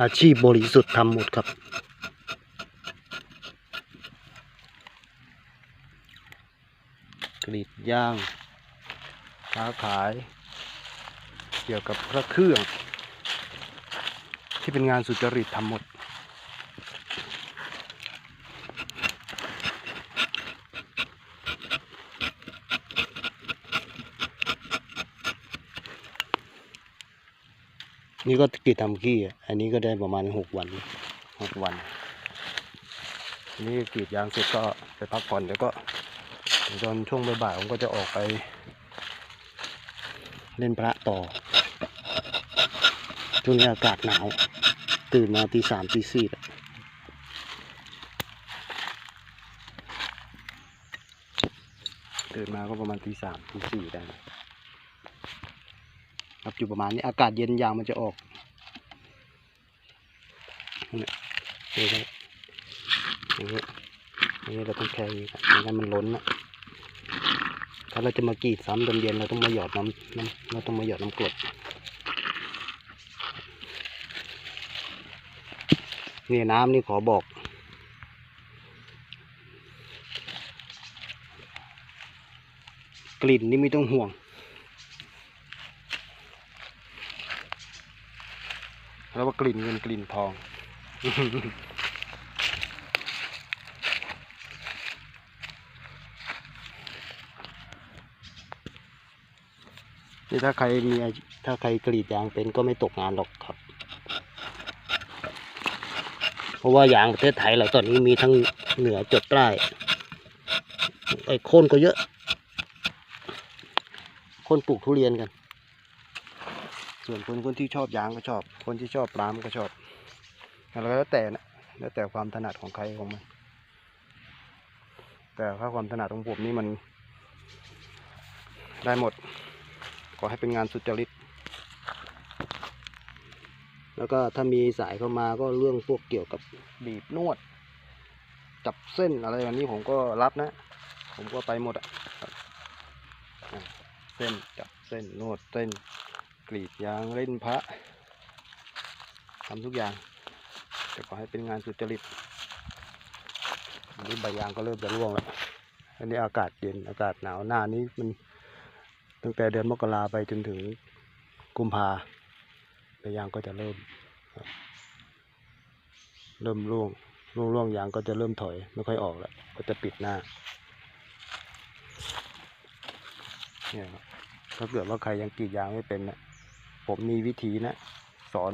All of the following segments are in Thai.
อาชีพบริสุทธิ์ทำหมดครับ กรีดย่างค้าขาย เกี่ยวกับพระเครื่อง ที่เป็นงานสุจริตทำหมด นี่ก็กรีดทำขี้อันนี้ก็ได้ประมาณหกวันหกวันนี่กรีดยางเสร็จก็ไปพักผ่อนแล้วก็ตอนช่วงบ่ายๆผมก็จะออกไป เล่นพระต่อช่วงนี้อากาศหนาว ตื่นมาตีสามตีสี่ตื่นมาก็ประมาณตีสามตีสี่ได้ ครับอยู่ประมาณนี้อากาศเย็นยางมันจะออกเนี่นี่ครับอย่างเงี้ยอย่างเงี้เราต้องแค่นี้ครับไม่งั้นมันล้นนะถ้าเราจะมากรีดซ้ำตอนเย็นเราต้องมาหยอดน้ำน้ำเราต้องมาหยอดน้ำกรดนี่น้ำนี่ขอบอกกลิ่นนี่ไม่ต้องห่วง แล้วว่ากลิ่นเงินกลิ่นทอง นี่ถ้าใครมีถ้าใครกรีดยางเป็นก็ไม่ตกงานหรอกครับ เพราะว่ายางประเทศไทยเราตอนนี้มีทั้งเหนือจดใต้ไอ้โคนก็เยอะ คนปลูกทุเรียนกัน ส่วนคนคนที่ชอบยางก็ชอบ คนที่ชอบปลามก็ชอบแล้วแต่นะแล้วแต่ความถนัดของใครของมันแต่ถ้าความถนัดของผมนี่มัน ได้หมด ขอให้เป็นงานสุจริต แล้วก็ถ้ามีสายเข้ามาก็เรื่องพวกเกี่ยวกับบีบนวด จับเส้นอะไรแบบนี้ผมก็รับนะ ผมก็ไปหมดอะ่ะเส้นจับเส้นนวดเส้น กรีดยางเล่นพระทำทุกอย่าง แต่ขอให้เป็นงานสุจริตอันนี้ใบยางก็เริ่มจะร่วงแล้วอันนี้อากาศเย็นอากาศหนาวหน้านี้มันตั้งแต่เดือนมกราไปจนถึงกุมภาใบยางก็จะเริ่ม เริ่มร่วงร่วงร่วงยางก็จะเริ่มถอยไม่ค่อยออกแล้วก็จะปิดหน้าเนี่ยครับถ้าเกิดว่าใครยังกรีดยางไม่เป็นนะ ผมมีวิธีนะ สอน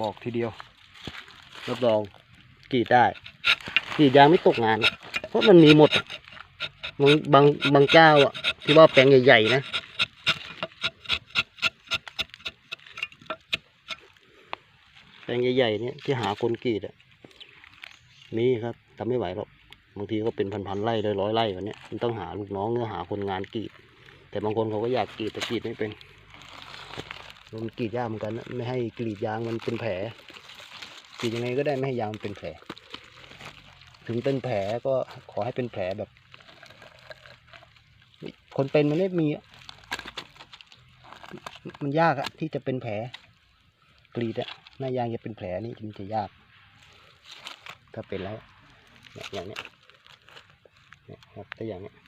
บอกทีเดียวรับรองกรีดได้กรีดยางไม่ตกงาน เพราะมันมีหมดบางบางบางเจ้าอะ ที่ว่าแปลงใหญ่ๆนะแปลงใหญ่ๆเนี่ยที่หาคนกรีดอะมีครับทำไม่ไหวหรอกบางทีก็เป็นพันๆไร่เลยร้อยไร่แบบนี้มันต้องหาลูกน้องหรือหาคนงานกรีด แต่บางคนเขาก็อยากกรีดแต่กรีดไม่เป็นมันกรีดยากเหมือนกันนะไม่ให้กรีดยางมันเป็นแผลกรีดยังไงก็ได้ไม่ให้ยางมันเป็นแผล ถึงเป็นแผลก็ขอให้เป็นแผลแบบ คนเป็นมันไม่มี มันยากอะที่จะเป็นแผล กรีดอะหน้ายางจะเป็นแผลนี่มันจะยาก ถ้าเป็นแล้ว อย่างเนี้ยเนี่ยครับตัวอย่างเนี้ย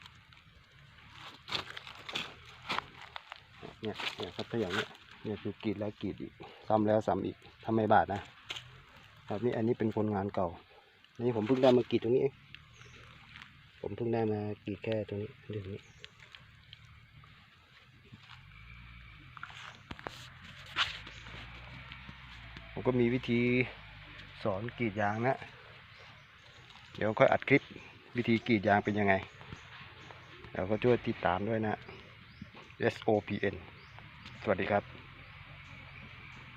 เนี่ยเนี่ยครับถ้าอย่างเนี้ยเนี่ยคือกรีดแล้วกรีดอีกซ้ำแล้วซ้ำอีกทำไม่บาดนะแบบนี้อันนี้เป็นคนงานเก่าอันนี้ผมเพิ่งได้มากรีดตรงนี้เองผมเพิ่งได้มากรีดแค่ตรงนี้เรื่องนี้ผมก็มีวิธีสอนกรีดยางนะ เดี๋ยวค่อยอัดคลิปวิธีกรีดยางเป็นยังไงเดี๋ยวก็ช่วยติดตามด้วยนะ SOPN สวัสดีครับ